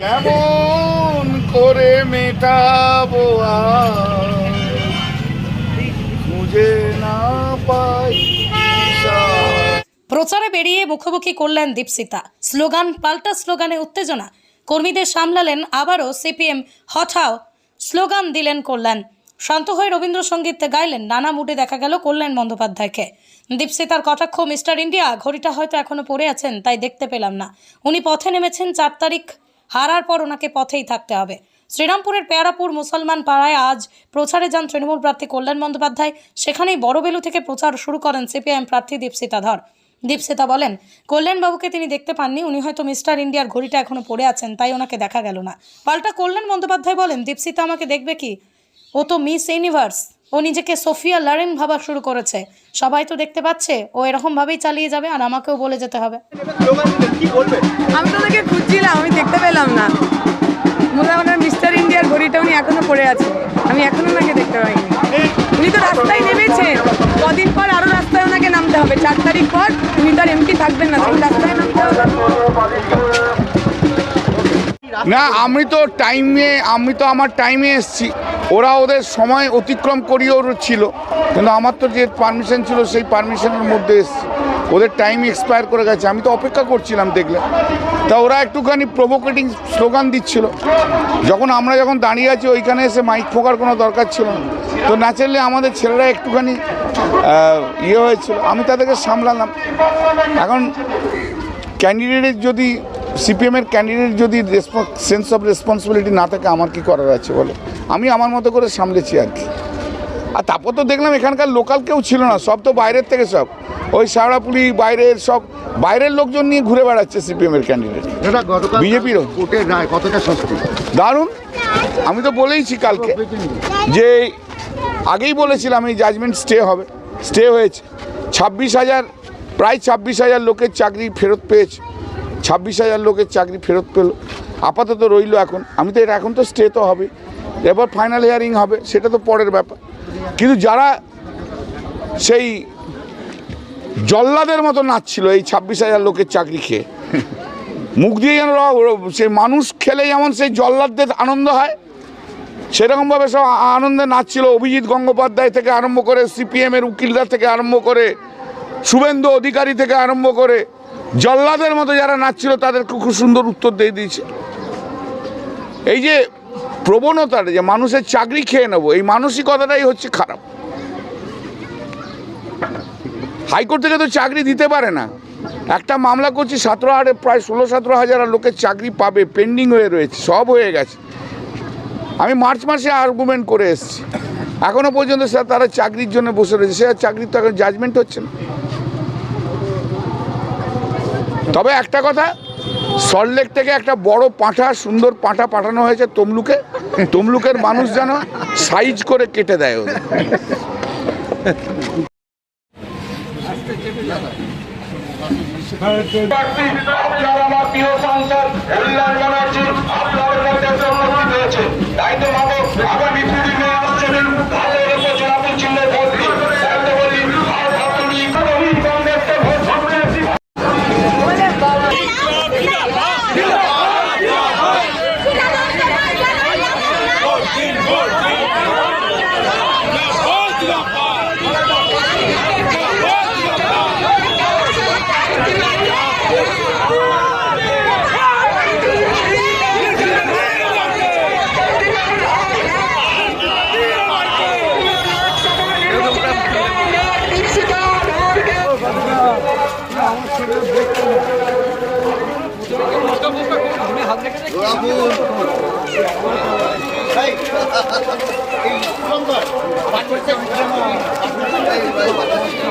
কেমন করে মেটাবো খুঁজে না পাই প্রচারে বেরিয়ে মুখোমুখি করলেন দীপসিতা স্লোগান পাল্টা স্লোগানে উত্তেজনা। কর্মীদের সামলালেন আবারও সিপিএম। হঠাও স্লোগান দিলেন কল্যাণ। শান্ত হয়ে রবীন্দ্রসঙ্গীত গাইলেন। নানা মুডে দেখা গেল কল্যাণ বন্দ্যোপাধ্যায়কে। দীপসিতার কটাক্ষ মিস্টার ইন্ডিয়া। ঘড়িটা হয়তো এখনও পড়ে আছেন, তাই দেখতে পেলাম না। উনি পথে নেমেছেন চার তারিখ হারার পর ওনাকে পথেই থাকতে হবে। শ্রীরামপুরের পেয়ারাপুর মুসলমান পাড়ায় আজ প্রচারে যান তৃণমূল প্রার্থী কল্যাণ বন্দ্যোপাধ্যায়। সেখানেই বড়বেলু থেকে প্রচার শুরু করেন সিপিআইএম প্রার্থী দীপসিতা ধর। দীপসিতা বলেন কল্যাণবাবুকে তিনি দেখতে পাননি, উনি হয়তো মিস্টার ইন্ডিয়ার ঘড়িটা এখনও পড়ে আছেন, তাই ওনাকে দেখা গেল না। পাল্টা কল্যাণ বন্দ্যোপাধ্যায় বলেন দীপসিতা আমাকে দেখবে কি? ও তো মিস ইউনিভার্স, ও নিজেকে সোফিয়া লারেন ভাবা শুরু করেছে। সবাই তো দেখতে পাচ্ছে, ও এরকমভাবেই চালিয়ে যাবে আর আমাকেও বলে যেতে হবে। আছে। আমি এখনও ওনাকে দেখতে পাইনি। উনি তো রাস্তায় নেমেছেন কদিন পর আরও রাস্তায় ওনাকে নামতে হবে। চার তারিখ পর উনি তো আর এমপি থাকবেন না তখন রাস্তায় নামতে হবে। না, আমি তো টাইমে আমি তো আমার টাইমে এসেছি। ওরা ওদের সময় অতিক্রম করিয়ে ওর ছিল, কিন্তু আমার তো যে পারমিশন ছিল সেই পারমিশনের মধ্যে এসেছি। ওদের টাইম এক্সপায়ার করে গেছে, আমি তো অপেক্ষা করছিলাম দেখলে। তা ওরা একটুখানি প্রভোকেটিং স্লোগান দিচ্ছিল। যখন আমরা যখন দাঁড়িয়ে আছি, ওইখানে এসে মাইক ফোকার কোনো দরকার ছিল না। তো ন্যাচারালি আমাদের ছেলেরা একটুখানি ইয়ে হয়েছিল। আমি তাদেরকে সামলালাম। এখন ক্যান্ডিডেটের যদি সিপিএমের ক্যান্ডিডেট যদি সেন্স অফ রেসপন্সিবিলিটি না থাকে আমার কি করার আছে বলে? আমি আমার মতো করে সামলেছি আর কি। আর তারপর তো দেখলাম এখানকার লোকাল কেউ ছিল না সব তো বাইরের থেকে সব। ওই শাওড়াপুলি বাইরের সব বাইরের লোকজন নিয়ে ঘুরে বেড়াচ্ছে সিপিএমের ক্যান্ডিডেট বিজেপিরও? কতটা দারুণ। আমি তো বলেইছি কালকে যে আগেই বলেছিলাম এই জাজমেন্ট স্টে হবে। স্টে হয়েছে। ছাব্বিশ হাজার প্রায় ছাব্বিশ হাজার লোকের চাকরি ফেরত পেয়েছে। ছাব্বিশ হাজার লোকের চাকরি ফেরত পেল। আপাতত রইল এখন। আমি তো এটা এখন তো স্টে তো হবে এবার ফাইনাল হিয়ারিং হবে, সেটা তো পরের ব্যাপার। কিন্তু যারা সেই জল্লাদের মতো নাচছিল এই ছাব্বিশ হাজার লোকের চাকরি খেয়ে, মুখ দিয়ে যেন সেই মানুষ খেলে যেমন সেই জল্লাদদের আনন্দ হয়, সেরকমভাবে সব আনন্দে নাচছিল। অভিজিৎ গঙ্গোপাধ্যায় থেকে আরম্ভ করে, সিপিএমের উকিলদার থেকে আরম্ভ করে, শুভেন্দু অধিকারী থেকে আরম্ভ করে জল্লাদের মতো যারা নাচছিল তাদেরকে খুব সুন্দর উত্তর দিয়ে দিয়েছে। এই যে প্রবণতাটা যে মানুষের চাকরি খেয়ে নেব, এই মানসিকতাটাই হচ্ছে খারাপ। হাইকোর্ট থেকে তো চাকরি দিতে পারে না। একটা মামলা করছি সতেরো হাজার, প্রায় ষোলো সতেরো হাজার লোকের চাকরি পাবে, পেন্ডিং হয়ে রয়েছে, সব হয়ে গেছে। আমি মার্চ মাসে আর্গুমেন্ট করে এসেছি। এখনও পর্যন্ত স্যার তারা চাকরির জন্য বসে রয়েছে, সে চাকরির তো এখন জাজমেন্ট হচ্ছে না। তবে একটা কথা সল্টলেক থেকে একটা বড় পাঁঠা, সুন্দর পাঁঠা পাঠানো হয়েছে তমলুকে। তমলুকের মানুষ যেন সাইজ করে কেটে দেয় ওদের। আপনার প্রিয় সংসদ, কল্যাণ ব্যানার্জি আপনাদের মধ্যে একটা উন্নতি এই